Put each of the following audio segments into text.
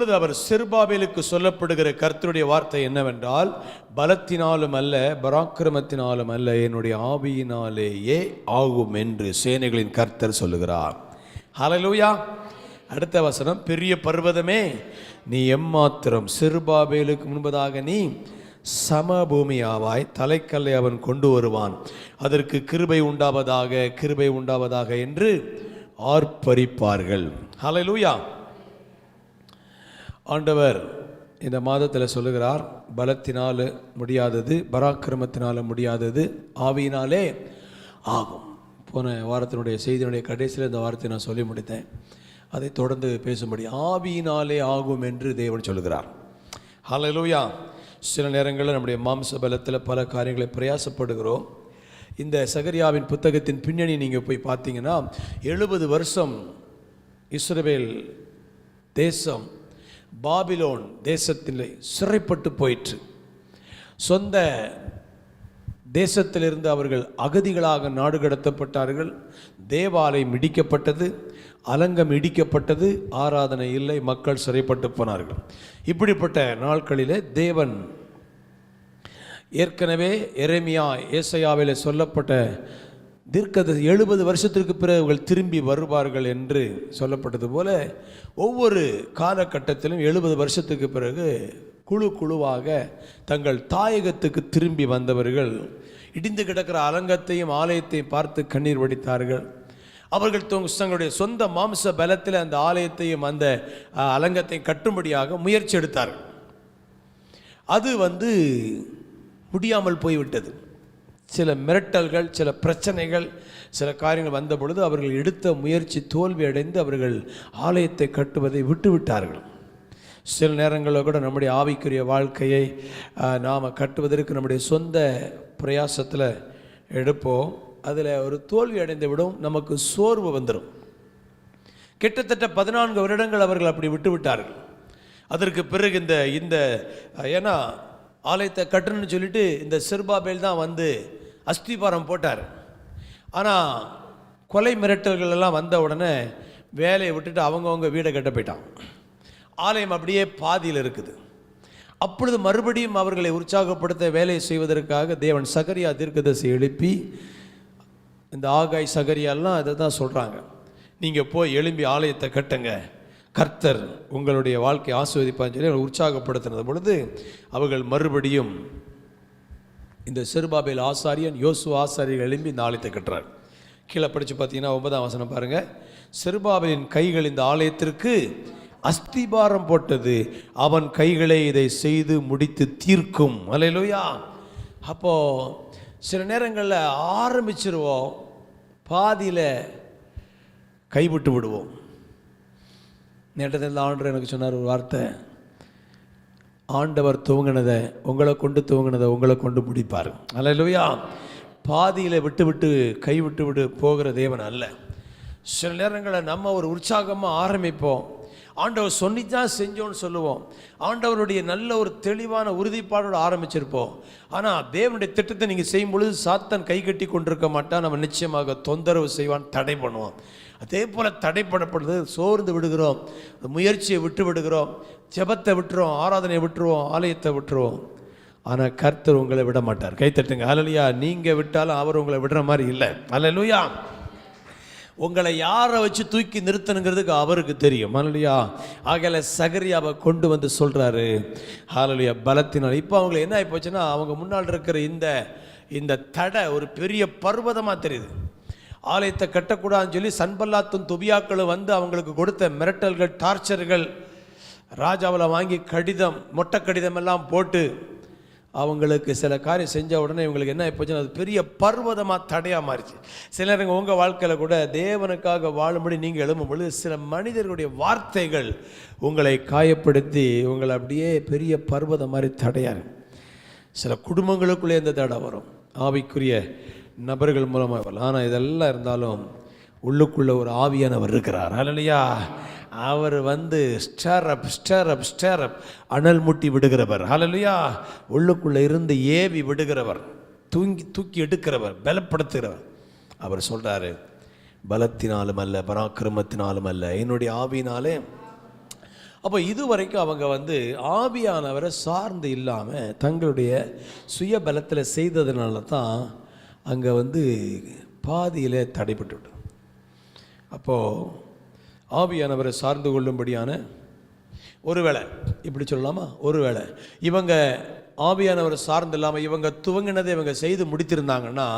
அப்பொழுது அவர் சிறுபாபேலுக்கு சொல்லப்படுகிற கர்த்தருடைய வார்த்தை என்னவென்றால் பலத்தினாலும் அல்ல பராக்கிரமத்தினாலும் அல்ல என்னுடைய ஆவியினாலேயே ஆகும் என்று சேனைகளின் கர்த்தர் சொல்லுகிறார். ஹலலூயா அடுத்த வசனம் பெரிய பர்வதமே நீ எம்மாத்திரம் சிறுபாபேலுக்கு முன்பதாக நீ சமபூமியாவாய் தலைக்கல்லை அவன் கொண்டு வருவான். அதற்கு கிருபை உண்டாவதாக கிருபை உண்டாவதாக என்று ஆர்ப்பரிப்பார்கள். ஹalleluya ஆண்டவர் இந்த மாதத்தில் சொல்லுகிறார் பலத்தினால் முடியாதது பராக்கிரமத்தினால் முடியாதது ஆவியினாலே ஆகும். போன வாரத்தினுடைய செய்தியினுடைய கடைசியில் இந்த வாரத்தை நான் சொல்லி முடித்தேன். அதை தொடர்ந்து பேசும்படி ஆவியினாலே ஆகும் என்று தேவன் சொல்லுகிறார். ஹலலூயா சில நேரங்களில் நம்முடைய மாம்ச பலத்தில் பல காரியங்களை பிரயாசப்படுகிறோம். இந்த சகரியாவின் புத்தகத்தின் பின்னணி நீங்கள் போய் பார்த்தீங்கன்னா எழுபது வருஷம் இஸ்ரேல் தேசம் பாபிலோன் தேசத்தில் சிறைப்பட்டு போயிற்று. சொந்த தேசத்திலிருந்து அவர்கள் அகதிகளாக நாடு கடத்தப்பட்டார்கள். தேவாலயம் இடிக்கப்பட்டது அலங்கம் இடிக்கப்பட்டது ஆராதனை இல்லை மக்கள் சிறைப்பட்டு போனார்கள். இப்படிப்பட்ட நாட்களிலே தேவன் ஏற்கனவே எரேமியா ஏசையாவில் சொல்லப்பட்ட தீர்க்கத எழுபது வருஷத்திற்கு பிறகு அவர்கள் திரும்பி வருவார்கள் என்று சொல்லப்பட்டது போல ஒவ்வொரு காலகட்டத்திலும் எழுபது வருஷத்துக்கு பிறகு குழு குழுவாக தங்கள் தாயகத்துக்கு திரும்பி வந்தவர்கள் இடிந்து கிடக்கிற அலங்கத்தையும் ஆலயத்தையும் பார்த்து கண்ணீர் வடித்தார்கள். அவர்கள் தங்களுடைய சொந்த மாம்ச பலத்தில் அந்த ஆலயத்தையும் அந்த அலங்கத்தையும் கட்டும்படியாக முயற்சி எடுத்தார்கள். அது வந்து முடியாமல் போய்விட்டது. சில மிரட்டல்கள் சில பிரச்சனைகள் சில காரியங்கள் வந்த பொழுது அவர்கள் எடுத்த முயற்சி தோல்வி அடைந்து அவர்கள் ஆலயத்தை கட்டுவதை விட்டுவிட்டார்கள். சில நேரங்களில் கூட நம்முடைய ஆவிக்குரிய வாழ்க்கையை நாம் கட்டுவதற்கு நம்முடைய சொந்த பிரயாசத்தில் எடுப்போம். அதில் ஒரு தோல்வி அடைந்து விடும் நமக்கு சோர்வு வந்துடும் கிட்டத்தட்ட பதினான்கு வருடங்கள் அவர்கள் அப்படி விட்டுவிட்டார்கள். அதற்கு பிறகு இந்த இந்த ஏன்னா ஆலயத்தை கட்டணும்னு சொல்லிட்டு இந்த சிறுபாபேல் தான் வந்து அஸ்திபாரம் போட்டார். ஆனால் கொலை மிரட்டல்கள் எல்லாம் வந்த உடனே வேலையை விட்டுட்டு அவங்கவுங்க வீடை கட்ட போயிட்டான் ஆலயம் அப்படியே பாதியில் இருக்குது. அப்பொழுது மறுபடியும் அவர்களை உற்சாகப்படுத்த வேலையை செய்வதற்காக தேவன் சகரியா தீர்க்கதரிசி எழுப்பி இந்த ஆகாய் சகரியாலாம் அதை தான் சொல்கிறாங்க நீங்கள் போய் எழும்பி ஆலயத்தை கட்டுங்க. கர்த்தர் உங்களுடைய வாழ்க்கை ஆஸ்வதிப்பான்னு சொல்லி உற்சாகப்படுத்தினது பொழுது அவர்கள் மறுபடியும் இந்த செருபாபேல் ஆசாரியன் யோசு ஆசாரியர் எழும்பி இந்த ஆலயத்தை கட்டுறார். கீழே படித்து பார்த்தீங்கன்னா ஒன்பதாம் வசனம் பாருங்கள் செருபாபேலின் கைகள் இந்த ஆலயத்திற்கு அஸ்திபாரம் போட்டது. அவன் கைகளை இதை செய்து முடித்து தீர்க்கும். அலையிலோயா அப்போது சில நேரங்களில் ஆரம்பிச்சிருவோம் பாதியில் கைவிட்டு விடுவோம். நேற்றத்தில் ஆண்டு எனக்கு சொன்னார் ஒரு வார்த்தை. ஆண்டவர் துவங்கினதை உங்களை கொண்டு துவங்கினதை உங்களை கொண்டு முடிப்பார். அல்லையா பாதியில் விட்டு விட்டு கை விட்டு விட்டு போகிற தேவன் அல்ல. சில நேரங்களில் நம்ம ஒரு உற்சாகமாக ஆரம்பிப்போம். ஆண்டவர் சொல்லி தான் செஞ்சோன்னு சொல்லுவோம். ஆண்டவருடைய நல்ல ஒரு தெளிவான உறுதிப்பாடோடு ஆரம்பிச்சிருப்போம். ஆனால் தேவனுடைய திட்டத்தை நீங்கள் செய்யும் பொழுது சாத்தன் கை கட்டி கொண்டிருக்க மாட்டான். நம்ம நிச்சயமாக தொந்தரவு செய்வான் தடை பண்ணுவோம் அதே போல் தடைப்படப்படுது சோர்ந்து விடுகிறோம். முயற்சியை விட்டு விடுகிறோம். ஜெபத்தை விட்டுருவோம் ஆராதனையை விட்டுருவோம் ஆலயத்தை விட்டுருவோம். ஆனால் கர்த்தர் உங்களை விட மாட்டார். கைத்தட்டுங்க அலலியா நீங்கள் விட்டாலும் அவர் உங்களை விடுற மாதிரி இல்லை. அலலுயா உங்களை யாரை வச்சு தூக்கி நிறுத்தணுங்கிறதுக்கு அவருக்கு தெரியும். அல்லையா ஆகையில சகரியாவை கொண்டு வந்து சொல்கிறாரு ஹாலலியா பலத்தினால். இப்போ அவங்களுக்கு என்ன ஆகி போச்சுன்னா அவங்க முன்னால் இருக்கிற இந்த இந்த தடை ஒரு பெரிய பர்வதமாக தெரியுது. ஆலயத்தை கட்டக்கூடாதுன்னு சொல்லி சன்பல்லாத்தும் துபியாக்களும் வந்து அவங்களுக்கு கொடுத்த மிரட்டல்கள் டார்ச்சர்கள் ராஜாவில் வாங்கி கடிதம் மொட்டை கடிதம் எல்லாம் போட்டு அவங்களுக்கு சில காரியம் செஞ்ச உடனே இவங்களுக்கு என்ன ஆயிப்போச்சுன்னா அது பெரிய பர்வதமாக தடையாக மாறிச்சு. சில நேரங்கள் உங்கள் வாழ்க்கையில் கூட தேவனுக்காக வாழும்படி நீங்கள் எழும்பும் பொழுது சில மனிதர்களுடைய வார்த்தைகள் உங்களை காயப்படுத்தி உங்களை அப்படியே பெரிய பர்வதம் மாதிரி தடையாரு சில குடும்பங்களுக்குள்ளே இந்த தடை வரும். ஆவிக்குரிய நபர்கள் மூலமாக வரலாம் ஆனால் இதெல்லாம் இருந்தாலும் உள்ளுக்குள்ளே ஒரு ஆவியானவர் இருக்கிறார். அல்லையா அவர் வந்து ஸ்டரப் ஸ்டரப் ஸ்டரப் அனல் முட்டி விடுகிறவர். ஹலலுயா உள்ளுக்குள்ளே இருந்து ஏவி விடுகிறவர். தூங்கி தூக்கி எடுக்கிறவர். பலப்படுத்துகிறவர். அவர் சொல்கிறாரு பலத்தினாலும் அல்ல பராக்கிரமத்தினாலும் அல்ல. என்னுடைய ஆவியினாலே. அப்போ இதுவரைக்கும் அவங்க வந்து ஆவியானவரை சார்ந்து இல்லாமல் தங்களுடைய சுய பலத்தில் செய்ததுனால தான் அங்கே வந்து பாதியில் தடைபட்டு அப்போது ஆவியானவரை சார்ந்து கொள்ளும்படியான ஒருவேளை இப்படி சொல்லலாமா? ஒருவேளை இவங்க ஆவியானவரை சார்ந்து இல்லாமல் இவங்க துவங்கினதை இவங்க செய்து முடித்திருந்தாங்கன்னா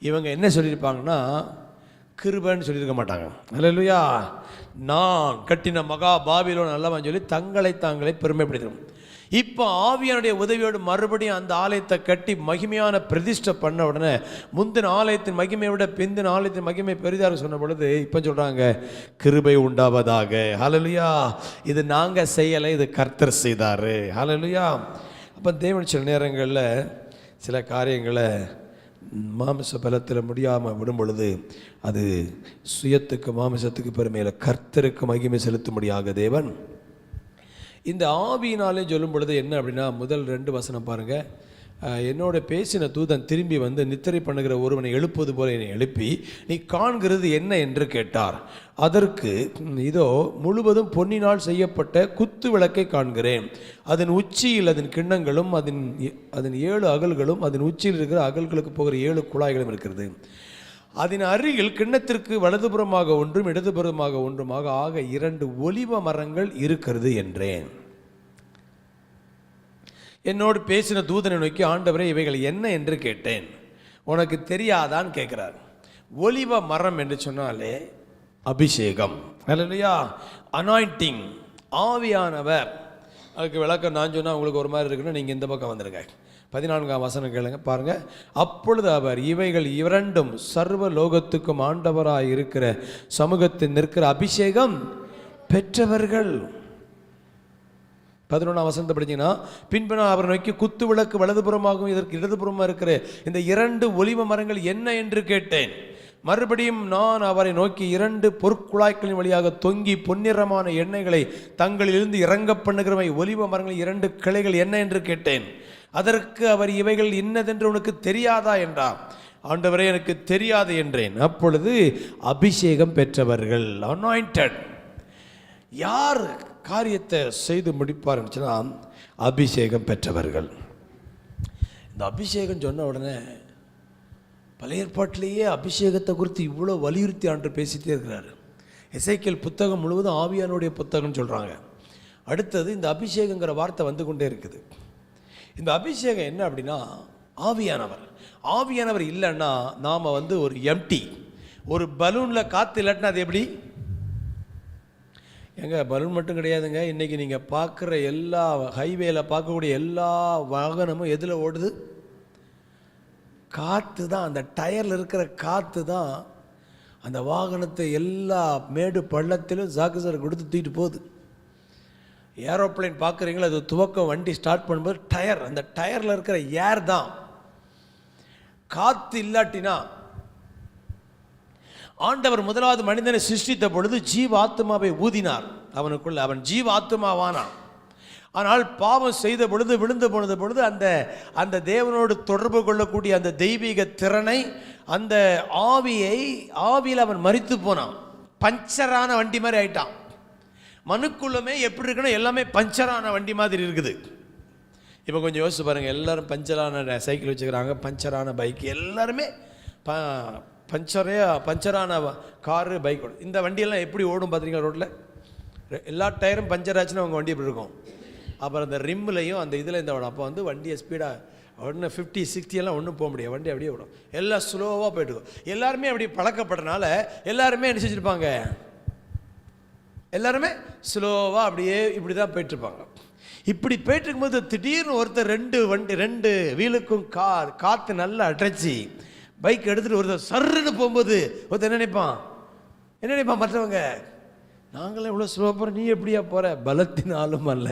இவங்க என்ன சொல்லியிருப்பாங்கன்னா கிருபன்னு சொல்லியிருக்க மாட்டாங்க. அல்லையா நான் கட்டின மகா பாபிலோன் அல்லவன் சொல்லி தங்களை தாங்களே பெருமைப்படுத்தணும் இப்போ ஆவியானுடைய உதவியோடு மறுபடியும் அந்த ஆலயத்தை கட்டி மகிமையான பிரதிஷ்டை பண்ண உடனே முந்தின ஆலயத்தின் மகிமையை விட பிந்தின ஆலயத்தின் மகிமை பெரிதாக சொன்ன பொழுது இப்போ சொல்கிறாங்க கிருபை உண்டாவதாக. ஹலலுயா இது நாங்கள் செய்யலை இது கர்த்தர் செய்தார். ஹலலுயா அப்போ தேவன் சில நேரங்களில் சில காரியங்களை மாமிச பலத்தில் முடியாமல் விடும் பொழுது அது சுயத்துக்கு மாமிசத்துக்கு பெருமையில் கர்த்தருக்கு மகிமை செலுத்தும்படியாக தேவன் இந்த ஆவியினாலே சொல்லும் பொழுது என்ன அப்படின்னா முதல் ரெண்டு வசனம் பாருங்கள் என்னோட பேசின தூதன் திரும்பி வந்து நித்திரை பண்ணுகிற ஒருவனை எழுப்புவது போல என்னை எழுப்பி நீ காண்கிறது என்ன என்று கேட்டார். அதற்கு இதோ முழுவதும் பொன்னினால் செய்யப்பட்ட குத்து விளக்கை காண்கிறேன். அதன் உச்சியில் அதன் கிண்ணங்களும் அதன் அதன் ஏழு அகல்களும் அதன் உச்சியில் இருக்கிற அகல்களுக்கு போகிற ஏழு குழாய்களும் இருக்கிறது. அதன் அருகில் கிண்ணத்திற்கு வலதுபுறமாக ஒன்றும் இடதுபுறமாக ஒன்றுமாக ஆக இரண்டு ஒலிவ மரங்கள் இருக்கிறது என்றேன். என்னோடு பேசின தூதனை நோக்கி ஆண்டவரே இவைகள் என்ன என்று கேட்டேன். உனக்கு தெரியாதான்னு கேட்குறார். ஒலிவ மரம் என்று சொன்னாலே அபிஷேகம். இல்லையா அனாயிண்டிங் ஆவியானவர். அதுக்கு விளக்கம் நான் சொன்னால் உங்களுக்கு ஒரு மாதிரி இருக்குன்னா நீங்கள் இந்த பக்கம் வந்துருங்க. பதினான்காம் வசனம் கேளுங்க பாருங்க. அப்பொழுது அவர் இவைகள் இரண்டும் சர்வ லோகத்துக்கும் ஆண்டவராக இருக்கிற சமூகத்தில் நிற்கிற அபிஷேகம் பெற்றவர்கள். பதினொன்றாம் வசனத்தை படிச்சீங்கன்னா பின்பு நான் அவரை நோக்கி குத்து விளக்கு வலதுபுறமாகவும் இதற்கு இடதுபுறமாக இருக்கிற இந்த இரண்டு ஒலிவ மரங்கள் என்ன என்று கேட்டேன். மறுபடியும் நான் அவரை நோக்கி இரண்டு பொற்குழாய்களின் வழியாக தொங்கி பொன்னிறமான எண்ணெய்களை தங்களிலிருந்து இறங்க பண்ணுகிறவை ஒலிவ மரங்களின் இரண்டு கிளைகள் என்ன என்று கேட்டேன். அதற்கு அவர் இவைகள் இன்னதென்று உனக்கு தெரியாதா என்றார். ஆண்டவரே எனக்கு தெரியாது என்றேன். அப்பொழுது அபிஷேகம் பெற்றவர்கள் அனாயிண்டட் யார் காரியத்தை செய்து முடிப்பார்னு அபிஷேகம் பெற்றவர்கள். இந்த அபிஷேகம் சொன்ன உடனே பழைய ஏற்பாட்டிலேயே அபிஷேகத்தை குறித்து இவ்வளோ வலியுறுத்தி ஆண்டு பேசிட்டே இருக்கிறாரு. இசைக்கல் புத்தகம் முழுவதும் ஆவியானுடைய புத்தகம்னு சொல்கிறாங்க அடுத்தது இந்த அபிஷேகங்கிற வார்த்தை வந்து கொண்டே இருக்குது. இந்த அபிஷேகம் என்ன அப்படின்னா ஆவியானவர். ஆவியானவர் இல்லைன்னா நாம் வந்து ஒரு எம்டி ஒரு பலூனில் காற்று இல்லாட்டினா அது எப்படி? எங்க பலூன் மட்டும் கிடையாதுங்க. இன்றைக்கி நீங்கள் பார்க்குற எல்லா ஹைவேல பார்க்கக்கூடிய எல்லா வாகனமும் எதில் ஓடுது? காற்று தான் அந்த டயரில் இருக்கிற காற்று தான் அந்த வாகனத்தை எல்லா மேடு பள்ளத்திலும் சாக்கு கொடுத்து தூக்கிட்டு போகுது. ஏரோப்ளேன் பார்க்குறீங்களா அது துவக்கம் வண்டி ஸ்டார்ட் பண்ணும்போது டயர் அந்த டயரில் இருக்கிற ஏர் தான். காற்று இல்லாட்டினா ஆண்டவர் முதலாவது மனிதனை சிருஷ்டித்த பொழுது ஜீவ ஆத்மாவை ஊதினார். அவனுக்குள்ள அவன் ஜீவ ஆத்மாவானான் ஆனால் பாவம் செய்த பொழுது விழுந்து போனது பொழுது அந்த அந்த தேவனோடு தொடர்பு கொள்ளக்கூடிய அந்த தெய்வீக திறனை அந்த ஆவியை ஆவியில் அவன் மறித்து போனான். பஞ்சரான வண்டி மாதிரி ஆயிட்டான். மனுக்குள்ளமே எப்படி இருக்குன்னா எல்லாமே பஞ்சரான வண்டி மாதிரி இருக்குது. இப்போ கொஞ்சம் யோசிச்சு பாருங்கள் எல்லாரும் பஞ்சரான சைக்கிள் வச்சுக்கிறாங்க பஞ்சரான பைக் எல்லாருமே ப பஞ்சரே பஞ்சரான காரு பைக் ஓடும் இந்த வண்டியெல்லாம் எப்படி ஓடும் பார்த்துருக்கீங்களா ரோட்டில் எல்லா டயரும் பஞ்சர் ஆச்சுன்னா அவங்க வண்டி எப்படி இருக்கும்? அப்புறம் அந்த ரிம்லையும் அந்த இதில் இந்த அப்போ வந்து வண்டியை ஸ்பீடாக ஒன்று ஃபிஃப்டி சிக்ஸ்டி எல்லாம் ஒன்றும் போக முடியாது. வண்டி அப்படியே விடும் எல்லாம் ஸ்லோவாக போயிட்டுருக்கும் எல்லாருமே அப்படி பழக்கப்படுறனால எல்லாருமே என்ன செஞ்சுருப்பாங்க? எல்லாருமே ஸ்லோவாக அப்படியே இப்படி தான் போயிட்டுருப்பாங்க. இப்படி போயிட்டுருக்கும்போது திடீர்னு ஒருத்தர் ரெண்டு வண்டி ரெண்டு வீலுக்கும் கா காற்று நல்லா அடைச்சி பைக் எடுத்துகிட்டு ஒருத்தர் சர்ருன்னு போகும்போது ஒருத்தர் என்ன நினைப்பான்? என்ன நினைப்பான் மற்றவங்க? நாங்களே இவ்வளோ ஸ்லோவாக போகிறோம் நீ எப்படியா போகிற பலத்தினாலும் அல்ல.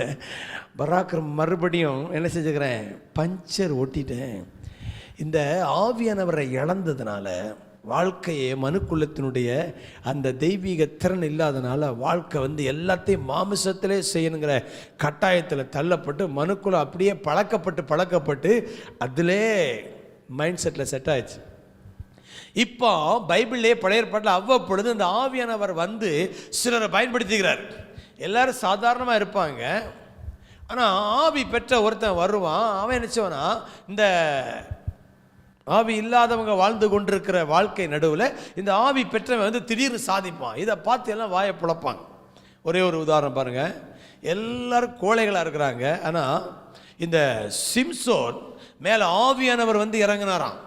பராக்கிரம் மறுபடியும் என்ன செஞ்சுக்கிறேன்? பஞ்சர் ஒட்டிட்டேன் இந்த ஆவியானவரை இழந்ததுனால வாழ்க்கையே மனுக்குலத்தினுடைய அந்த தெய்வீக திறன் இல்லாதனால வாழ்க்கை வந்து எல்லாத்தையும் மாமிசத்திலே செய்யணுங்கிற கட்டாயத்தில் தள்ளப்பட்டு மனுக்குள்ளம் அப்படியே பழக்கப்பட்டு பழக்கப்பட்டு அதிலே மைண்ட் செட்டில் செட் ஆயிடுச்சு. இப்போ பைபிள்லேயே பழைய ஏற்பாட்டில் அவ்வப்பொழுது இந்த ஆவியானவர் வந்து சிலரை பயன்படுத்திக்கிறார். எல்லாரும் சாதாரணமாக இருப்பாங்க. ஆனால் ஆவி பெற்ற ஒருத்தன் வருவான். அவன் நினச்சவனா இந்த ஆவி இல்லாதவங்க வாழ்ந்து கொண்டிருக்கிற வாழ்க்கை நடுவில் இந்த ஆவி பெற்றவன் வந்து திடீர்னு சாதிப்பான். இதை பார்த்து எல்லாம் வாயை புழப்பாங்க ஒரே ஒரு உதாரணம் பாருங்கள் எல்லாரும் கோழைகளாக இருக்கிறாங்க. ஆனால் இந்த சிம்சோன் மேலே ஆவியானவர் வந்து இறங்கினாராம்.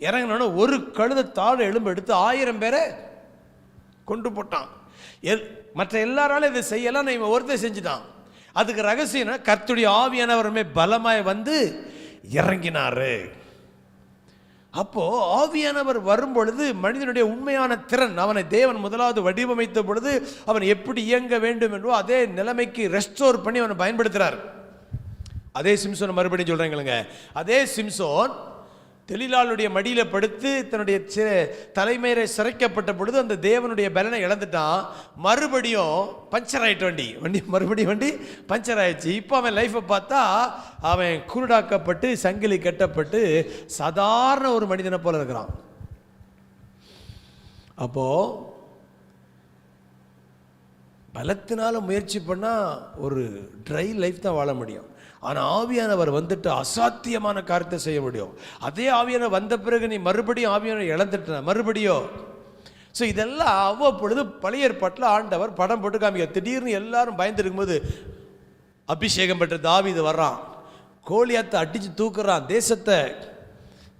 இறங்கினோன்னு ஒரு கழுத தாழ எலும்பு எடுத்து ஆயிரம் பேரை கொண்டு போட்டான். எல் மற்ற எல்லாராலும் இதை செய்யலாம் இவன் ஒருத்தர் செஞ்சுட்டான். அதுக்கு ரகசியம் கர்த்துடைய ஆவியானவருமே பலமாய் வந்து இறங்கினாரு. அப்போது ஆவியானவர் வரும் பொழுது மனிதனுடைய உண்மையான திறன் அவனை தேவன் முதலாவது வடிவமைத்த பொழுது அவன் எப்படி இயங்க வேண்டும் என்றோ அதே நிலைமைக்கு ரெஸ்டோர் பண்ணி அவனை பயன்படுத்துகிறார் அதே சிம்சோன் மறுபடியும் சொல்கிறேங்களுங்க அதே சிம்சோன் தெளிலாளுடைய மடியில் படுத்து தன்னுடைய சி- தலைமையில சிறைக்கப்பட்ட பொழுது அந்த தேவனுடைய பலனை இழந்துட்டான். மறுபடியும் பஞ்சர் ஆகிட்ட வண்டி. வண்டி மறுபடியும் வண்டி பஞ்சர் ஆயிடுச்சு. இப்போ அவன் லைஃப்பை பார்த்தா அவன் குருடாக்கப்பட்டு சங்கிலி கட்டப்பட்டு சாதாரண ஒரு மனிதனை போல இருக்கிறான். அப்போது பலத்தினால முயற்சி பண்ணால் ஒரு ட்ரை லைஃப் தான் வாழ முடியும். ஆனால் ஆவியானவர் வந்துட்டு அசாத்தியமான காரியத்தை செய்ய முடியும். அதே ஆவியானவர் வந்த பிறகு நீ மறுபடியும் ஆவியானவர் இழந்துட்ட மறுபடியும் ஸோ இதெல்லாம் அவ்வப்பொழுது பழைய ஏற்பாட்டில் ஆண்டவர் படம் போட்டு காமிக்க திடீர்னு எல்லாரும் பயந்துருக்கும்போது அபிஷேகம் பெற்ற தாவீது வர்றான். கோழியாத்தை அடித்து தூக்குறான். தேசத்தை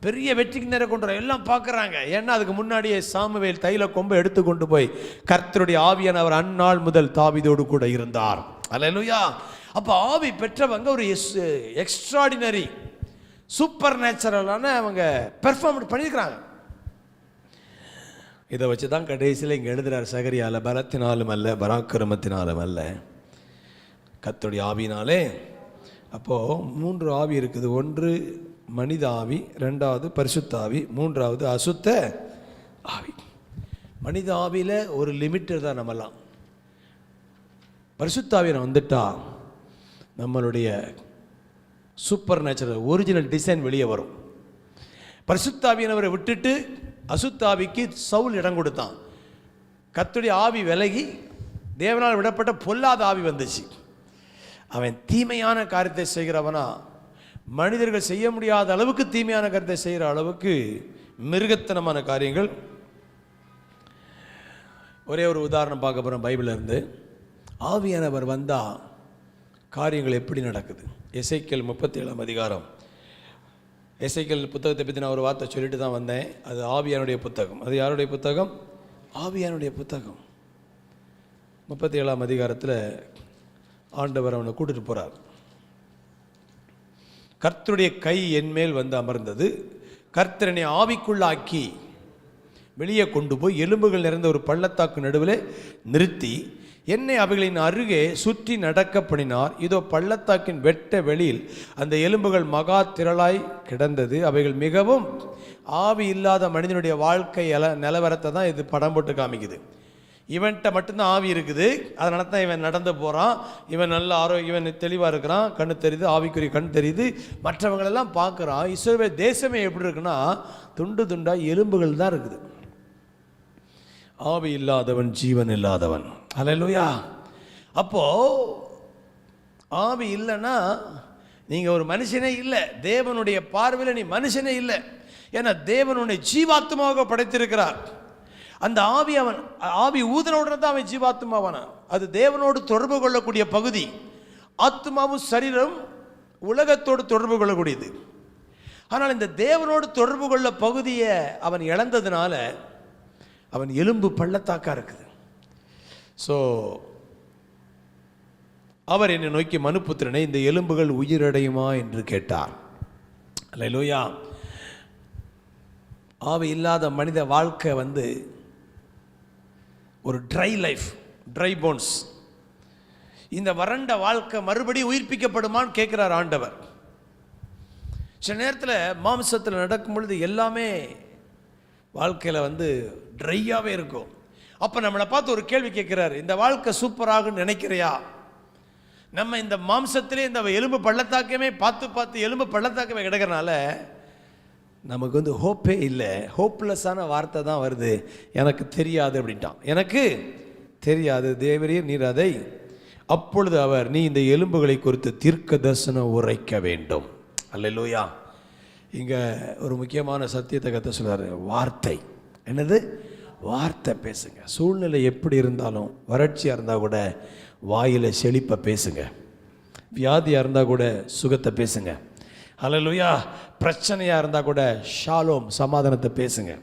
பெரிய வெற்றிக்கு நேரம் கொண்டு எல்லாம் பார்க்குறாங்க. ஏன்னா அதுக்கு முன்னாடியே சாமுவேல் தைல கொம்பை எடுத்து கொண்டு போய் கர்த்தருடைய ஆவியானவர் அந்நாள் முதல் தாவிதோடு கூட இருந்தார். அல்லேலூயா. அப்போ ஆவி பெற்றவங்க ஒரு எக்ஸ்ட்ராடினரி சூப்பர் நேச்சுரலான அவங்க பெர்ஃபார்ம் பண்ணியிருக்கிறாங்க இதை வச்சு தான் கடைசியில் இங்கே எழுதுகிறார் சகரியால் பலத்தினாலும் அல்ல பராக்கிரமத்தினாலும் அல்ல. கர்த்தருடைய ஆவினாலே அப்போது மூன்று ஆவி இருக்குது. ஒன்று மனித ஆவி ரெண்டாவது பரிசுத்த ஆவி மூன்றாவது அசுத்த ஆவி. மனித ஆவியில் ஒரு லிமிட்டு தான் நம்மலாம் பரிசுத்த வந்துட்டா நம்மளுடைய சூப்பர் நேச்சுரல் ஒரிஜினல் டிசைன் வெளியே வரும். பரிசுத்தாவியினவரை விட்டுட்டு அசுத்தாவிக்கு சவுல் இடம் கொடுத்தான். கத்துடைய ஆவி விலகி தேவனால் விடப்பட்ட பொல்லாத ஆவி வந்துச்சு. அவன் தீமையான காரியத்தை செய்கிறவனா மனிதர்கள் செய்ய முடியாத அளவுக்கு தீமையான காரியத்தை செய்கிற அளவுக்கு மிருகத்தனமான காரியங்கள். ஒரே ஒரு உதாரணம் பார்க்க போகிறோம் பைபிளில் இருந்து. ஆவியானவர் வந்தால் காரியங்கள் எப்படி நடக்குது? எசைக்கல் முப்பத்தி ஏழாம் அதிகாரம். எசைக்கல் புத்தகத்தை பற்றி நான் ஒரு வார்த்தை சொல்லிட்டு தான் வந்தேன். அது ஆவியானுடைய புத்தகம். அது யாருடைய புத்தகம்? ஆவியானுடைய புத்தகம். முப்பத்தி ஏழாம் அதிகாரத்தில் ஆண்டவர் அவனை கூட்டிட்டு போகிறார் கர்த்தருடைய கை என்மேல் வந்து அமர்ந்தது. கர்த்தரனை ஆவிக்குள்ளாக்கி வெளியே கொண்டு போய் எலும்புகள் நிறைந்த ஒரு பள்ளத்தாக்கு நடுவில் நிறுத்தி என்னை அவைகளின் அருகே சுற்றி நடக்க பண்ணினார் இதோ பள்ளத்தாக்கின் வெட்ட வெளியில் அந்த எலும்புகள் மகா திரளாய் கிடந்தது. அவைகள் மிகவும் ஆவி இல்லாத மனிதனுடைய வாழ்க்கை எல நிலவரத்தை தான் இது படம் போட்டு காமிக்குது. இவன்கிட்ட மட்டும்தான் ஆவி இருக்குது. அதனால தான் இவன் நடந்து போகிறான் இவன் நல்ல ஆரோக்கியம் இவன் தெளிவாக இருக்கிறான். கண்ணு தெரியுது ஆவிக்குரிய கண் தெரியுது. மற்றவங்களெல்லாம் பார்க்குறான். இஸ்ரோவே தேசமே எப்படி இருக்குன்னா துண்டு துண்டாக எலும்புகள் தான் இருக்குது. ஆவி இல்லாதவன் ஜீவன் இல்லாதவன். அலையலுயா அப்போ ஆவி இல்லைன்னா நீங்கள் ஒரு மனுஷனே இல்லை. தேவனுடைய பார்வையில் நீ மனுஷனே இல்லை. ஏன்னா தேவனுடைய ஜீவாத்மாவாக படைத்திருக்கிறார். அந்த ஆவி அவன் ஆவி ஊதின உடனே தான் அவன் ஜீவாத்மாவான? அது தேவனோடு தொடர்பு கொள்ளக்கூடிய பகுதி. ஆத்மாவும் சரீரம் உலகத்தோடு தொடர்பு கொள்ளக்கூடியது. ஆனால் இந்த தேவனோடு தொடர்பு கொள்ள பகுதியை அவன் இழந்ததுனால அவன் எலும்பு பள்ளத்தாக்கா இருக்குது. ஸோ அவர் என்னை நோக்கி மனுப்புத்திரனை இந்த எலும்புகள் உயிரடையுமா? என்று கேட்டார். அல்லேலூயா ஆவி இல்லாத மனித வாழ்க்கை வந்து ஒரு ட்ரை லைஃப் ட்ரை போன்ஸ் இந்த வறண்ட வாழ்க்கை மறுபடியும் உயிர்ப்பிக்கப்படுமான்னு கேட்குறார் ஆண்டவர். சில நேரத்தில் மாம்சத்தில் நடக்கும் பொழுது எல்லாமே வாழ்க்கையில் வந்து ட்ரையாகவே இருக்கும். அப்போ நம்மளை பார்த்து ஒரு கேள்வி கேட்குறாரு இந்த வாழ்க்கை சூப்பராகும் நினைக்கிறியா? நம்ம இந்த மாம்சத்திலே இந்த எலும்பு பள்ளத்தாக்கமே பார்த்து பார்த்து எலும்பு பள்ளத்தாக்கமே கிடக்கிறனால நமக்கு வந்து ஹோப்பே இல்லை. ஹோப்லெஸ்ஸான வார்த்தை தான் வருது. எனக்கு தெரியாது அப்படின்ட்டான். எனக்கு தெரியாது. தேவரீர் நீர் அதை. அப்பொழுது அவர் நீ இந்த எலும்புகளை குறித்து தீர்க்க தரிசனம் உரைக்க வேண்டும். அல்லேலூயா. இங்கே ஒரு முக்கியமான சத்தியத்தை கற்று சொல்கிறார் வார்த்தை. என்னது? வார்த்தை பேசுங்க. சூழ்நிலை எப்படி இருந்தாலும் வறட்சியாக இருந்தால் கூட வாயில் செழிப்பை பேசுங்க. வியாதியாக இருந்தால் கூட சுகத்தை பேசுங்க. அலலுயா பிரச்சனையாக இருந்தால் கூட ஷாலோம் சமாதானத்தை பேசுங்க.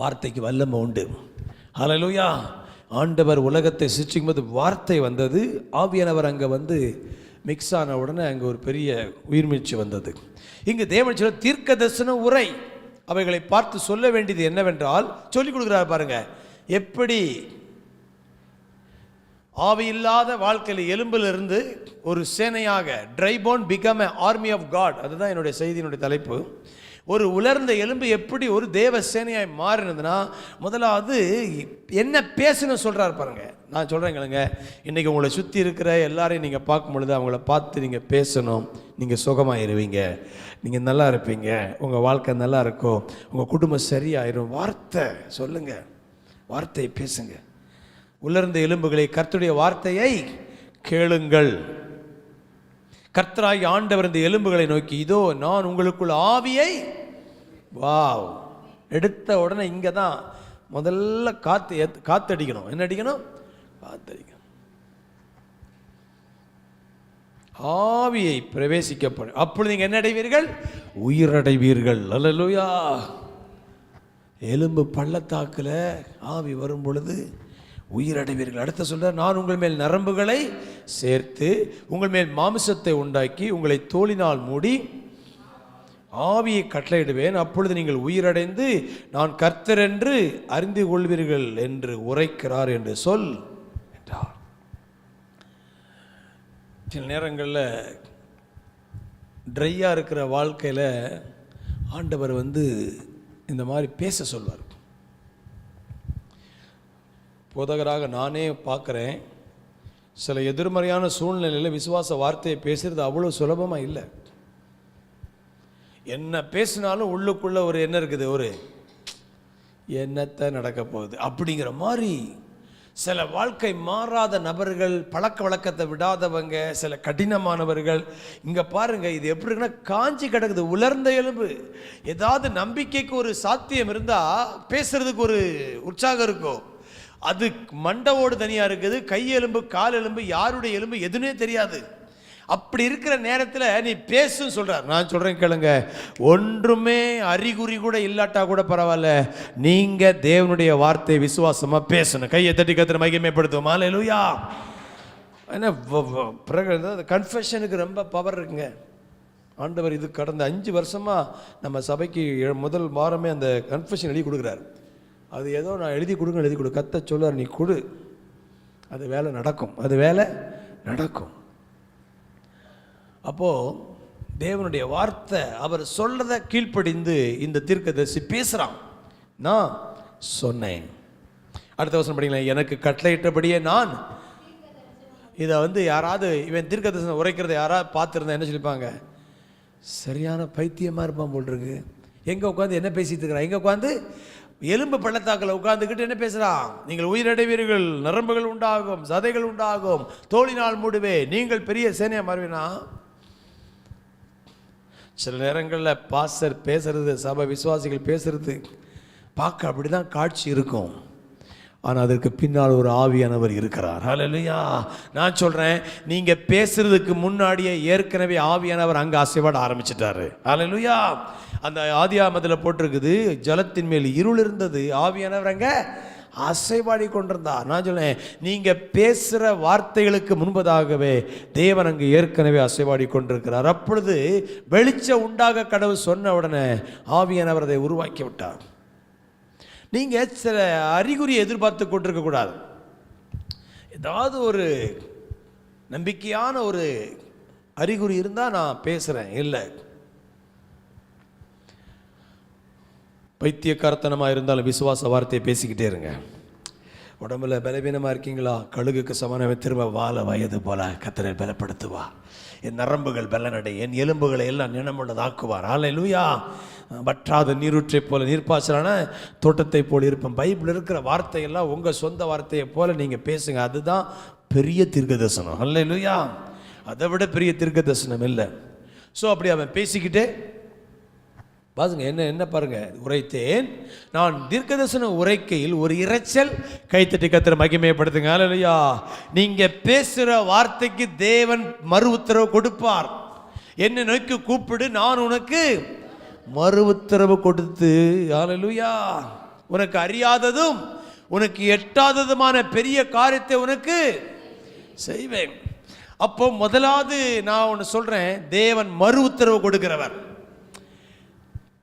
வார்த்தைக்கு வல்லமை உண்டு. அலலுயா ஆண்டவர் உலகத்தை சிருஷ்டிக்கும் போது வார்த்தை வந்தது ஆவியானவர் அங்கே வந்து மிக்ஸ் ஆன உடனே அங்கே ஒரு பெரிய உயிர்மீழ்ச்சி வந்தது. இங்கு தேவன் சொல்ல தீர்க்க தரிசன உரை. அவைகளை பார்த்து சொல்ல வேண்டியது என்னவென்றால் சொல்லிக் கொடுக்குறாரு பாருங்க எப்படி ஆவியில்லாத வாழ்க்கையில் எலும்பிலிருந்து ஒரு சேனையாக dry bone become a army of God அதுதான் என்னுடைய செய்தியினுடைய தலைப்பு. ஒரு உலர்ந்த எலும்பு எப்படி ஒரு தேவ சேனையாய் மாறினதுன்னா முதலாவது என்ன பேசணும் சொல்கிறார் பாருங்கள் நான் சொல்கிறேன் கேளுங்க. இன்றைக்கி உங்களை சுற்றி இருக்கிற எல்லாரையும் நீங்கள் பார்க்கும் பொழுது அவங்கள பார்த்து நீங்கள் பேசணும். நீங்கள் சுகமாயிருவீங்க. நீங்கள் நல்லா இருப்பீங்க. உங்கள் வாழ்க்கை நல்லா இருக்கும். உங்கள் குடும்பம் சரியாயிரும். வார்த்தை சொல்லுங்கள் வார்த்தையை பேசுங்க. உலர்ந்த எலும்புகளை கர்த்துடைய வார்த்தையை கேளுங்கள். கர்த்தராகி ஆண்டவர் இந்த எலும்புகளை நோக்கி இதோ நான் உங்களுக்குள் ஆவியை வாவ். எடுத்த உடனே இங்கே தான் முதல்ல காற்று ஏத் காத்தடிக்கணும். என்ன அடிக்கணும்? காத்தடிக்கணும் ஆவியை பிரவேசிக்கப்படும் அப்பொழுது நீங்கள் என்ன அடைவீர்கள்? உயிரடைவீர்கள். அல்லலுயா. எலும்பு பள்ளத்தாக்கில் ஆவி வரும் பொழுது உயிரடைவீர்கள். அடுத்த சொல்ற நான் உங்கள் மேல் நரம்புகளை சேர்த்து உங்கள் மேல் மாமிசத்தை உண்டாக்கி உங்களை தோளினால் மூடி ஆவியை கட்டளையிடுவேன். அப்பொழுது நீங்கள் உயிரடைந்து நான் கர்த்தர் என்று அறிந்து கொள்வீர்கள் என்று உரைக்கிறார் என்று சொல் என்றார் சில நேரங்களில் ட்ரையாக இருக்கிற வாழ்க்கையில் ஆண்டவர் வந்து இந்த மாதிரி பேச சொல்வார். போதகராக நானே பார்க்குறேன் சில எதிர்மறையான சூழ்நிலையில் விசுவாச வார்த்தையை பேசுகிறது அவ்வளோ சுலபமாக இல்லை. என்ன பேசினாலும் உள்ளுக்குள்ளே ஒரு என்ன இருக்குது ஒரு என்னத்தை நடக்க போகுது? அப்படிங்கிற மாதிரி சில வாழ்க்கை மாறாத நபர்கள் பழக்க வழக்கத்தை விடாதவங்க சில கடினமானவர்கள். இங்கே பாருங்க இது எப்படி இருக்குன்னா காஞ்சி கிடக்குது உலர்ந்த எலும்பு. ஏதாவது நம்பிக்கைக்கு ஒரு சாத்தியம் இருந்தால் பேசுறதுக்கு ஒரு உற்சாகம் இருக்கும். அது மண்டவோடு தனியாக இருக்குது கை எலும்பு கால் எலும்பு யாருடைய எலும்பு எதுனே தெரியாது. அப்படி இருக்கிற நேரத்தில் நீ பேசுன்னு சொல்கிறார் நான் சொல்கிறேன் கேளுங்க. ஒன்றுமே அறிகுறி கூட இல்லாட்டா கூட பரவாயில்ல. நீங்கள் தேவனுடைய வார்த்தை விசுவாசமாக பேசணும் கையை தட்டி கத்திர மகிமைப்படுத்துவோமா. லூயா ஏன்னா வ- பிறகு கன்ஃபெஷனுக்கு ரொம்ப பவர் இருக்குங்க. ஆண்டவர் இது கடந்த அஞ்சு வருஷமாக நம்ம சபைக்கு முதல் வாரமே அந்த கன்ஃபெஷன் எழுதி கொடுக்குறாரு. அது ஏதோ நான் எழுதி கொடுங்க எழுதி கொடு. கத்த சொல்லுவார் நீ கொடு. அது வேலை நடக்கும். அது வேலை நடக்கும். அப்போது தேவனுடைய வார்த்தை அவர் சொல்கிறத கீழ்ப்படிந்து இந்த தீர்க்கதரிசி பேசுகிறான் நான் சொன்னேன். அடுத்த வருஷம் படிங்களேன். எனக்கு கட்டளையிட்டபடியே நான் இதை வந்து யாராவது இவன் தீர்க்கதரிசனம் உரைக்கிறத யாராவது பார்த்துருந்தா என்ன சொல்லிப்பாங்க? சரியான பைத்தியமாக இருப்பான் போல் இருக்கு எங்கே உட்காந்து என்ன பேசிட்டு இருக்கிறான் எங்கே உட்காந்து எலும்பு பள்ளத்தாக்கில் உட்காந்துக்கிட்டு என்ன பேசுகிறான் நீங்கள் உயிரடைவீர்கள் நரம்புகள் உண்டாகும் சதைகள் உண்டாகும் தோளினால் மூடுவே நீங்கள் பெரிய சேனையாக மாறுவீனா? சில நேரங்களில் பாஸ்டர் பேசுகிறது சபை விசுவாசிகள் பேசுகிறது பார்க்க அப்படி தான் காட்சி இருக்கும். ஆனால் அதற்கு பின்னால் ஒரு ஆவியானவர் இருக்கிறார். ஹalleluya நான் சொல்கிறேன் நீங்கள் பேசுறதுக்கு முன்னாடியே ஏற்கனவே ஆவியானவர் அங்கே அசைவாட ஆரம்பிச்சிட்டாரு. ஹalleluya அந்த ஆதியாமத்தில் போட்டிருக்குது ஜலத்தின் மேல் இருள் இருந்தது ஆவியானவர் அங்கே அசைவாடி கொண்டிருந்தார். நான் சொல்லேன் நீங்கள் பேசுகிற வார்த்தைகளுக்கு முன்பதாகவே தேவன் அங்கு ஏற்கனவே அசைவாடி கொண்டிருக்கிறார். அப்பொழுது வெளிச்சம் உண்டாக கடவுள் சொன்ன உடனே ஆவியானவர் அதை உருவாக்கி விட்டார். நீங்கள் சில அறிகுறி எதிர்பார்த்து கொண்டிருக்கக்கூடாது ஏதாவது ஒரு நம்பிக்கையான ஒரு அறிகுறி இருந்தால் நான் பேசுகிறேன் இல்லை. பைத்தியக்காரத்தனமாக இருந்தாலும் விசுவாச வார்த்தையை பேசிக்கிட்டே இருங்க. உடம்புல பலவீனமாக இருக்கீங்களா? கழுகுக்கு சமானமே திரும்ப வாழ வயது போல கத்தரை பலப்படுத்துவா. என் நரம்புகள் பலனடை என் எலும்புகளை எல்லாம் நினமுள்ளதாக்குவார். ஆலை லூயா வற்றாத நீரூற்றை போல நீர்ப்பாய்ச்சலான தோட்டத்தை போல் இருப்பேன். பைபிள் இருக்கிற வார்த்தையெல்லாம் உங்கள் சொந்த வார்த்தையை போல நீங்கள் பேசுங்க. அதுதான் பெரிய தீர்க்க தரிசனம் அல்ல அதை விட பெரிய தீர்க்க தரிசனம் இல்லை. ஸோ அப்படி அவன் பேசிக்கிட்டே பாருங்க என்ன என்ன பாருங்க உரைத்தேன். நான் தீர்க்கதர்சன உரைக்கையில் ஒரு இரைச்சல் கைத்தட்டி கத்திர மகிமைப்படுத்துங்க. அல்லையா நீங்க பேசுற வார்த்தைக்கு தேவன் மறு உத்தரவு கொடுப்பார். என்னை நோக்கி கூப்பிடு நான் உனக்கு மறு உத்தரவு கொடுத்து ஆலலுயா உனக்கு அறியாததும் உனக்கு எட்டாததுமான பெரிய காரியத்தை உனக்கு செய்வேன். அப்போ முதலாவது நான் ஒன்று சொல்கிறேன் தேவன் மறு உத்தரவு கொடுக்கிறவர்.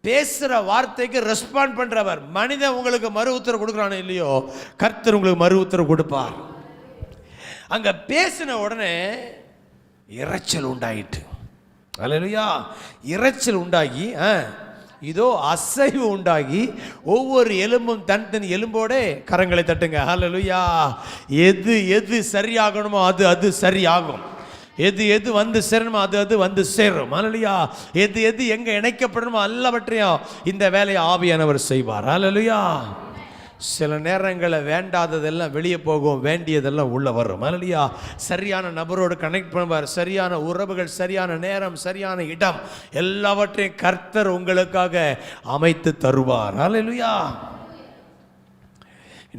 பேசுகிற வார்த்தைக்கு ரெஸ்பாண்ட் பண்ணுறவர் மனிதன் உங்களுக்கு மறு உத்தரவு கொடுக்குறானோ இல்லையோ கர்த்தர் உங்களுக்கு மறு உத்தரவு கொடுப்பார். அங்கே பேசின உடனே இரைச்சல் உண்டாயிட்டு. அல்லையா இரைச்சல் உண்டாகி ஆ, இதோ அசைவு உண்டாகி ஒவ்வொரு எலும்பும் தனித்தனி எலும்போட கரங்களை தட்டுங்க. ஹalleluya எது எது சரியாகணுமோ அது அது சரியாகும். எது எது வந்து சேரணுமோ அது அது வந்து சேரும். ஹalleluya. எது எது எங்கே இணைக்கப்படணுமோ எல்லாவற்றையும் இந்த வேலையை ஆவியானவர் செய்வார். ஹalleluya. சில நேரங்களில் வேண்டாததெல்லாம் வெளியே போகும் வேண்டியதெல்லாம் உள்ளே வரும். ஹalleluya. சரியான நபரோடு கனெக்ட் பண்ணுவார். சரியான உறவுகள் சரியான நேரம் சரியான இடம் எல்லாவற்றையும் கர்த்தர் உங்களுக்காக அமைத்து தருவார். ஹalleluya.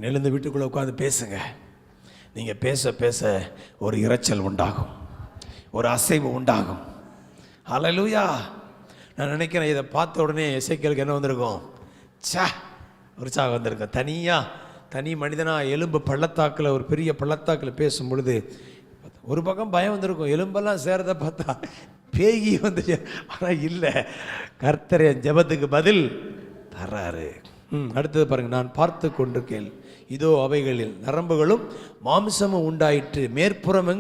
நெழுந்து வீட்டுக்குள்ளே உட்காந்து பேசுங்க. நீங்கள் பேச பேச ஒரு இரைச்சல் உண்டாகும். ஒரு அசைவு உண்டாகும். அலலூயா நான் நினைக்கிறேன் இதை பார்த்த உடனே இசைக்கலுக்கு என்ன வந்திருக்கும்? சே உற்சாகம் வந்திருக்கும். தனியாக தனி மனிதனாக எலும்பு பள்ளத்தாக்கில் ஒரு பெரிய பள்ளத்தாக்கில் பேசும் பொழுது ஒரு பக்கம் பயம் வந்திருக்கும். எலும்பெல்லாம் சேரத பார்த்தா பேகி வந்துச்சு ஆனால் இல்லை. கர்த்தர் என் ஜெபத்துக்கு பதில் தர்றாரு ம் அடுத்தது பாருங்க. நான் பார்த்து கொண்டிருக்கேன். இதோ அவைகளில் நரம்புகளும் மாம்சமும் உண்டாயிற்று. மேற்புறம்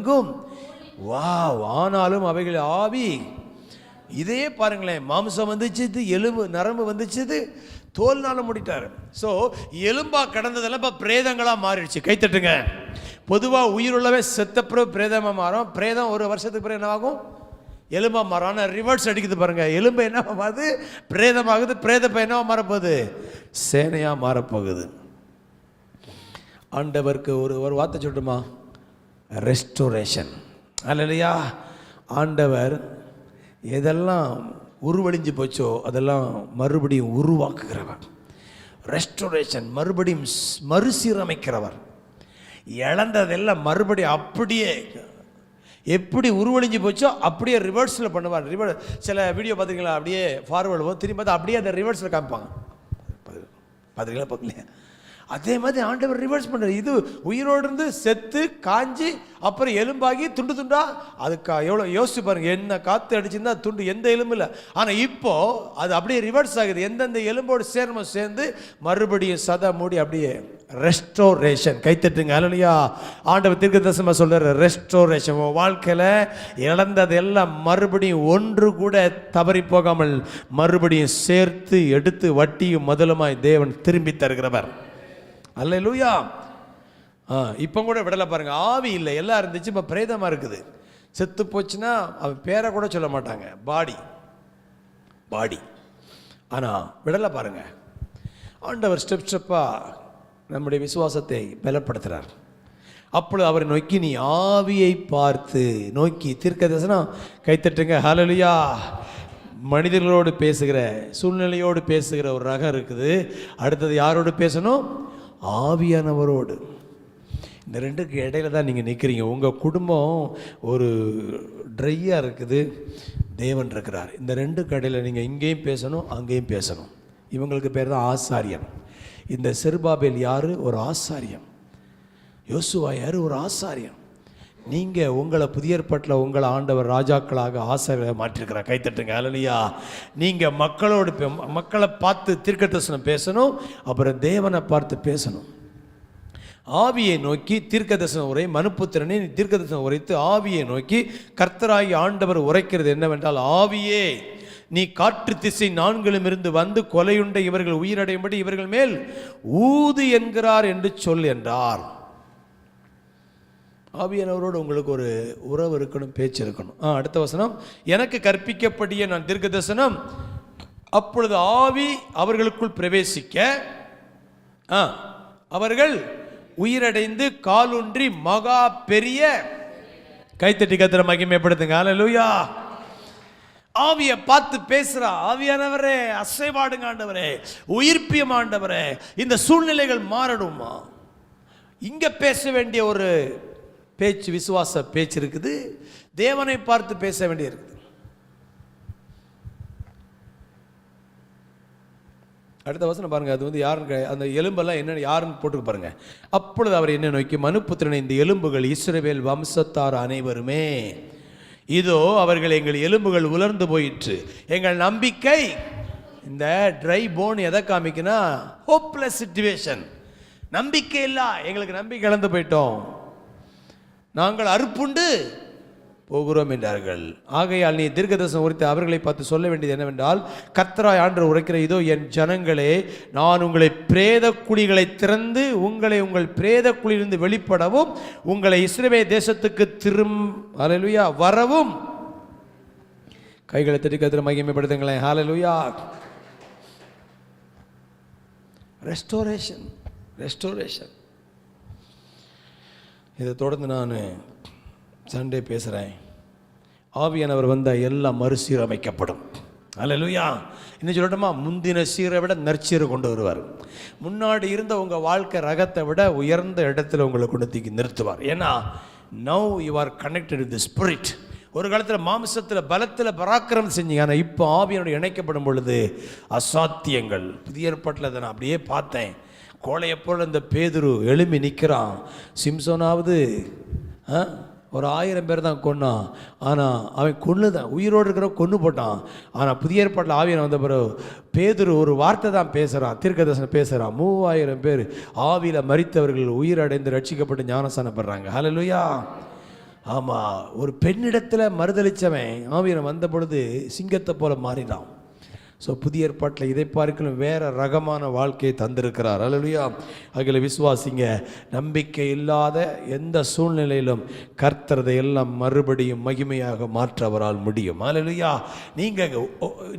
வா ஆனாலும் அவைகள் ஆவி. இதே பாருங்களேன் மாம்சம் வந்துச்சுது எலும்பு நரம்பு வந்துச்சுது தோல்னால முடிட்டாரு. ஸோ எலும்பா கடந்ததெல்லாம் இப்போ பிரேதங்களாக மாறிடுச்சு. கைத்தட்டுங்க பொதுவாக உயிருள்ளவே செத்தப்புறம் பிரேதமாக மாறும். பிரேதம் ஒரு வருஷத்துக்கு பிறகு என்ன ஆகும் எலும்பாக மாறும். ஆனால் ரிவர்ஸ் அடிக்குது பாருங்கள் எலும்பு என்ன மாறுது பிரேதமாகுது. பிரேதப்ப என்னவா மாறப்போகுது? சேனையாக மாறப்போகுது. ஆண்டவருக்கு ஒரு ஒரு வார்த்தை சொல்லட்டுமா? ரெஸ்டோரேஷன் அல்லையா ஆண்டவர் எதெல்லாம் உருவழிஞ்சு போச்சோ அதெல்லாம் மறுபடியும் உருவாக்குகிறவர். ரெஸ்டோரேஷன் மறுபடியும் ஸ்- மறுசீரமைக்கிறவர். இழந்ததெல்லாம் மறுபடியும் அப்படியே எப்படி உருவழிஞ்சு போச்சோ அப்படியே ரிவர்ஸில் பண்ணுவார். ரிவர் சில வீடியோ பார்த்துருக்கீங்களா? அப்படியே ஃபார்வர்டு போகும் திரும்பி பார்த்தா அப்படியே அந்த ரிவர்ஸில் காமிப்பாங்க. பார்த்துருக்கீங்களா? பார்க்கலையா? அதே மாதிரி ஆண்டவர் ரிவர்ஸ் பண்ணுறாரு இது உயிரோடு இருந்து செத்து காஞ்சி அப்புறம் எலும்பாகி துண்டு துண்டா அதுக்கா எவ்வளோ யோசிச்சு பாருங்க. என்ன காற்று அடிச்சிருந்தா துண்டு எந்த எலும்பு இல்லை. ஆனால் இப்போ அது அப்படியே ரிவர்ஸ் ஆகுது. எந்தெந்த எலும்போடு சேர்மோ சேர்ந்து மறுபடியும் சதை மூடி அப்படியே ரெஸ்டோரேஷன் கைத்தட்டுங்க அலலியா ஆண்டவர் தீர்க்க தசமாக சொல்கிற ரெஸ்டோரேஷன் உன் வாழ்க்கையில் இழந்ததெல்லாம் மறுபடியும் ஒன்று கூட தவறி போகாமல் மறுபடியும் சேர்த்து எடுத்து வட்டியும் முதலுமாய் தேவன் திரும்பி தருகிறவர். அல்லேலூயா. ஆ இப்போ கூட விடலை பாருங்கள் ஆவி இல்லை எல்லாம் இருந்துச்சு இப்போ பிரேதமாக இருக்குது. செத்து போச்சுன்னா அவன் பேரை கூட சொல்ல மாட்டாங்க. பாடி. பாடி. ஆனால் விடலை பாருங்க. ஆண்டவர் ஸ்டெப் ஸ்டெப்பாக நம்முடைய விசுவாசத்தை பலப்படுத்துகிறார் அப்பொழுது அவரை நோக்கி நீ ஆவியை பார்த்து நோக்கி தீர்க்க தரிசனம் கைத்தட்டுங்க ஹலலியா மனிதர்களோடு பேசுகிற சூழ்நிலையோடு பேசுகிற ஒரு ரகம் இருக்குது. அடுத்தது யாரோடு பேசணும்? ஆவியானவரோடு. இந்த ரெண்டுக்கு இடையில தான் நீங்கள் நிற்கிறீங்க உங்கள் குடும்பம் ஒரு ட்ரையாக இருக்குது. தேவன் இருக்கிறார். இந்த ரெண்டுக்கு இடையில நீங்கள் இங்கேயும் பேசணும் அங்கேயும் பேசணும். இவங்களுக்கு பேர் தான் ஆசாரியம் இந்த செருபாபேல் யார்? ஒரு ஆசாரியம் யோசுவா யார்? ஒரு ஆசாரியம் நீங்கள் உங்களை புதிய ஏற்பாட்டில் உங்களை ஆண்டவர் ராஜாக்களாக ஆசை மாற்றிருக்கிறார். கைத்தட்டுங்க அலலியா நீங்கள் மக்களோடு மக்களை பார்த்து தீர்க்க தரிசனம் பேசணும் அப்புறம் தேவனை பார்த்து பேசணும். ஆவியை நோக்கி தீர்க்க தரிசன உரை மனுப்புத்திறனை நீ தீர்க்கதரிசனம் உரைத்து ஆவியை நோக்கி கர்த்தராகி ஆண்டவர் உரைக்கிறது என்னவென்றால் ஆவியே நீ காற்று திசை நான்கிலும் இருந்து வந்து கொலையுண்ட இவர்கள் உயிரடையும்படி இவர்கள் மேல் ஊது என்கிறார் என்று சொல் என்றார். ஆவியானவரோடு உங்களுக்கு ஒரு உறவு இருக்கணும் பேச்சு இருக்கணும். ஆ அடுத்த வசனம். எனக்கு கற்பிக்கப்படிய நான் தீர்க்க தரிசனம் அப்பொழுது ஆவி அவர்களுக்குள் பிரவேசிக்க ஆ அவர்கள் உயிரடைந்து காலூன்றி மகா பெரிய கைத்தட்டி கத்திர மகிமைப்படுத்துங்க. அல்லேலூயா ஆவியை பார்த்து பேசுகிறா ஆவியானவரே அசைவாடுங்க ஆண்டவரே. உயிர்ப்பியம் ஆண்டவரே. இந்த சூழ்நிலைகள் மாறணுமா? இங்க பேச வேண்டிய ஒரு பேச்சு விசுவாச பேச்சு இருக்குது. தேவனை பார்த்து பேச வேண்டியிருக்குது. அடுத்த வசனம் பாருங்கள் அது வந்து யாருன்னு அந்த எலும்பெல்லாம் என்னென்னு யாருன்னு போட்டுக்க பாருங்கள் அப்பொழுது அவர் என்ன நோக்கி மனுப்புத்திரனை இந்த எலும்புகள் இஸ்ரவேல் வம்சத்தார் அனைவருமே. இதோ அவர்கள் எங்கள் எலும்புகள் உலர்ந்து போயிற்று. எங்கள் நம்பிக்கை இந்த ட்ரை போன் எதை காமிக்குன்னா ஹோப்லெஸ் சுச்சுவேஷன் நம்பிக்கை இல்லை எங்களுக்கு நம்பிக்கை இழந்து போயிட்டோம். நாங்கள் அறுப்புண்டு போகிறோம் என்றார்கள். ஆகையால் நீ தீர்க்கதரிசனம் உரைத்து அவர்களை பார்த்து சொல்ல வேண்டியது என்னவென்றால் கர்த்தராய் ஆண்டு உரைக்கிற இதோ என் ஜனங்களே நான் உங்களை பிரேத குழிகளை திறந்து உங்களை உங்கள் பிரேத குழியிலிருந்து வெளிப்படவும் உங்களை இஸ்ரவே தேசத்துக்கு திரும் ஹalleluya வரவும். கைகளை கத்திர மகிமைப்படுத்துங்களேன். ஹalleluya ரெஸ்டோரேஷன் ரெஸ்டோரேஷன் இதை தொடர்ந்து நான் சண்டே பேசுகிறேன் ஆவியானவர் வந்தால் எல்லாம் மறுசீரமைக்கப்படும். அல்ல லூயா இன்னும் சொல்லட்டுமா? முந்தின சீரை விட நற்சீரை கொண்டு வருவார். முன்னாடி இருந்த உங்கள் வாழ்க்கை ரகத்தை விட உயர்ந்த இடத்துல உங்களை கொண்டு தூக்கி நிறுத்துவார். ஏன்னா now you are connected with spirit ஒரு காலத்தில் மாம்சத்தில் பலத்தில் பராக்கிரம் செஞ்சீங்க. ஆனால் இப்போ ஆவியனோட இணைக்கப்படும் பொழுது அசாத்தியங்கள். புதிய ஏற்பாட்டில் அதை நான் அப்படியே பார்த்தேன். கோழையை போல் இந்த பேதுரு எழும்பி நிற்கிறான். சிம்சோனாவது ஆ, ஒரு ஆயிரம் பேர் தான் கொன்னான். ஆனால் அவன் கொன்று தான் உயிரோடு இருக்கிற கொன்று போட்டான். ஆனால் புதிய ஏற்பாட்டில் ஆவியன் வந்த பிறகு பேதுரு ஒரு வார்த்தை தான் பேசுகிறான் தீர்க்கதர்சனம் பேசுகிறான் மூவாயிரம் பேர் ஆவியில் மறித்தவர்கள் உயிரடைந்து ரட்சிக்கப்பட்டு ஞானஸ்தானம் பெறாங்க. ஹalleluya. ஆமாம் ஒரு பெண்ணிடத்தில் மறுதளித்தவன் ஆவியன் வந்த பொழுது சிங்கத்தை போல மாறினான். ஸோ புதிய ஏற்பாட்டில் இதை பார்க்கலும் வேறு ரகமான வாழ்க்கையை தந்திருக்கிறார். அல்லையா அதில் விசுவாசிங்க நம்பிக்கை இல்லாத எந்த சூழ்நிலையிலும் கர்த்தரதை எல்லாம் மறுபடியும் மகிமையாக மாற்ற அவரால் முடியும். அல்லையா நீங்கள்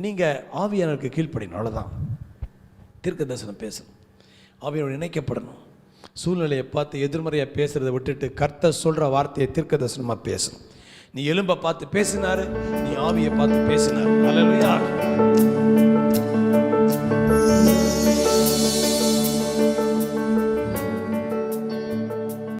நீங்கள் ஆவியானருக்கு கீழ்ப்படினோம் அவ்வளோதான் தீர்க்க தரிசனம் பேசணும். ஆவியோடு இணைக்கப்படணும். சூழ்நிலையை பார்த்து எதிர்மறையாக பேசுகிறத விட்டுட்டு கர்த்தர் சொல்கிற வார்த்தையை தீர்க்க தரிசனமாக பேசணும். நீ எலும்பை பார்த்து பேசினாரு நீ ஆவியை பார்த்து பேசினார். நல்லா